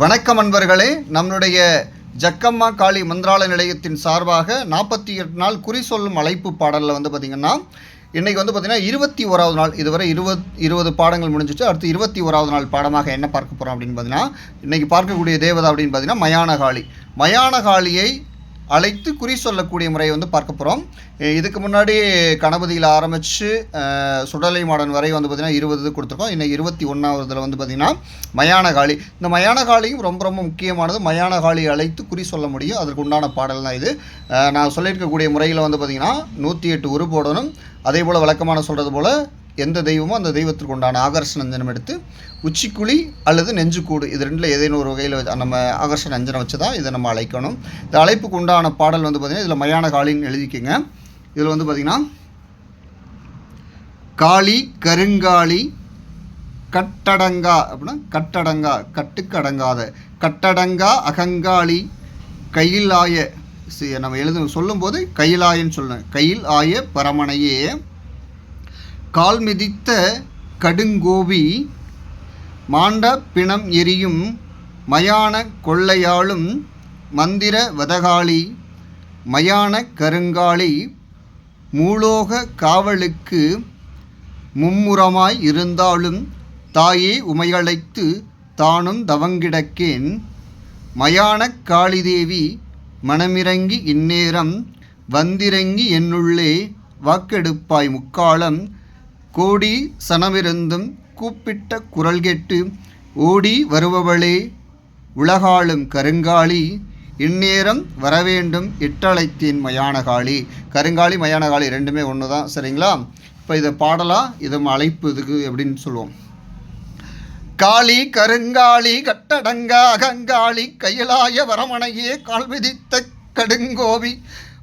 வணக்கம் அன்பர்களே. நம்மளுடைய ஜக்கம்மா காளி மந்திராலய நிலையத்தின் சார்பாக நாற்பத்தி எட்டு நாள் குறி சொல்லும் அழைப்பு பாடலில் வந்து பார்த்திங்கன்னா இன்றைக்கி வந்து பார்த்திங்கன்னா இருபத்தி ஓராவது நாள். இதுவரை இருபத் இருபது பாடங்கள் முடிஞ்சிச்சு. அடுத்து இருபத்தி ஓராவது நாள் பாடமாக என்ன பார்க்க போகிறோம் அப்படின்னு பார்த்தீங்கன்னா இன்றைக்கி பார்க்கக்கூடிய தேவதை அப்படின்னு பார்த்தீங்கன்னா மயான காளி. மயான காளியை அழைத்து குறி சொல்லக்கூடிய முறையை வந்து பார்க்க போகிறோம் இதுக்கு முன்னாடி கணபதியில் ஆரம்பித்து சுடலை மாடன் வரை வந்து பார்த்திங்கன்னா இருபது கொடுத்துருக்கோம். இன்னைக்கு இருபத்தி ஒன்றாவதுல வந்து பார்த்திங்கன்னா மயானகாளி இந்த மயானகாளியும் ரொம்ப ரொம்ப முக்கியமானது. மயானகாளி அழைத்து குறி சொல்ல முடியும். அதற்கு உண்டான பாடல் தான் இது நான் சொல்லியிருக்கக்கூடிய முறையில் வந்து பார்த்திங்கன்னா நூற்றி எட்டு உரு போடணும் அதே போல் வழக்கமான சொல்கிறது போல் எந்த தெய்வமோ அந்த தெய்வத்திற்கு உண்டான ஆகர்ஷண அஞ்சனம் எடுத்து உச்சிக்குழி அல்லது நெஞ்சுக்கூடு. இது ரெண்டில் ஏதேனும் ஒரு வகையில் வச்சு- நம்ம ஆகர்ஷண அஞ்சனம் வச்சு தான் இதை நம்ம அழைக்கணும். இந்த அழைப்புக்கு உண்டான பாடல் வந்து பார்த்திங்கன்னா இதில் மயான காளின்னு எழுதிக்கோங்க இதில் வந்து பார்த்திங்கன்னா காளி கருங்காளி கட்டடங்கா அப்படின்னா கட்டடங்கா கட்டுக்கு அடங்காத. கட்டடங்கா அகங்காளி கையில் ஆய நம்ம எழுத சொல்லும்போது கையிலாயன்னு சொல்லணும் கையில் ஆய பரமனையே. கால் மிதித்த கடுங்கோபி மாண்ட பிணம் எரியும் மயான கொள்ளையாளும் மந்திர வதகாளி மயான கருங்காளி மூலோக காவலுக்கு மும்முரமாய் இருந்தாலும் தாயே உமையழைத்து தானும் தவங்கிடக்கேன். மயான காளிதேவி மனமிறங்கி இந்நேரம் வந்திறங்கி என்னுள்ளே வாக்கெடுப்பாய் முக்காலம் கோடி சனமிருந்தும் கூப்பிட்ட குரல் கேட்டு ஓடி வருபவளே உலகாளும் கருங்காளி இந்நேரம் வரவேண்டும் இட்டழைத்தேன் மயானகாளி. கருங்காளி மயானகாளி ரெண்டுமே ஒன்று தான் சரிங்களா? இப்போ இதை பாடலாம் இதை அழைப்பு இதுக்கு எப்படின்னு சொல்லுவோம். காளி கருங்காளி கட்டடங்கா அகங்காளி கையிலாய வரமணையே கால் விதித்த கடுங்கோவி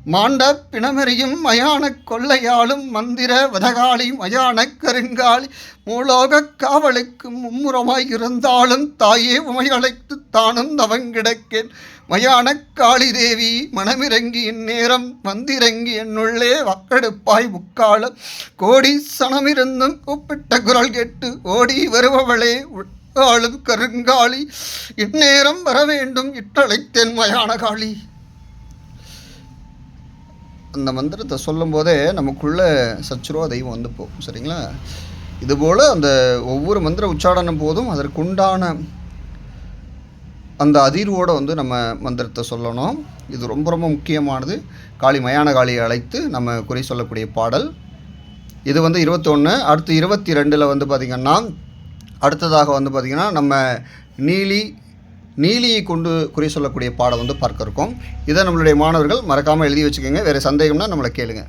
மாண்ட பிணமெறியும் மயானக் கொள்ளையாளும் மந்திர வதகாளி மயானக் கருங்காளி மூலோகக் காவலுக்கு மும்முரமாய் இருந்தாலும் தாயே உமையழைத்து தானும் தவங்கிடக்கேன் மயானக் காளி தேவி மனமிறங்கி இந்நேரம் வந்திறங்கி என்னுள்ளே வக்கெடுப்பாய் முக்காலம். கோடி சனமிருந்தும் கூப்பிட்ட குரல் கேட்டு ஓடி வருபவளே ஆளும் கருங்காளி இந்நேரம் வர வேண்டும் இட்டழைத்தேன் மயான காளி அந்த மந்திரத்தை சொல்லும் போதே நமக்குள்ளே சச்சுருவா தெய்வம் வந்து போகும் சரிங்களா? இதுபோல் அந்த ஒவ்வொரு மந்திர உச்சாடனம் போதும் அதற்குண்டான அந்த அதிர்வோடு வந்து நம்ம மந்திரத்தை சொல்லணும். இது ரொம்ப ரொம்ப முக்கியமானது. காளி மயான காளியை அழைத்து நம்ம குறை சொல்லக்கூடிய பாடல். இது வந்து இருபத்தொன்று அடுத்து இருபத்தி ரெண்டில் வந்து பார்த்திங்கன்னா அடுத்ததாக வந்து பார்த்திங்கன்னா நம்ம நீலி நீலியை கொண்டு குறி சொல்லக்கூடிய பாடம் வந்து பார்க்க இருக்கோம் இதை நம்மளுடைய மாணவர்கள் மறக்காமல் எழுதி வச்சுக்கோங்க. வேறு சந்தேகம்னா நம்மளை கேளுங்கள்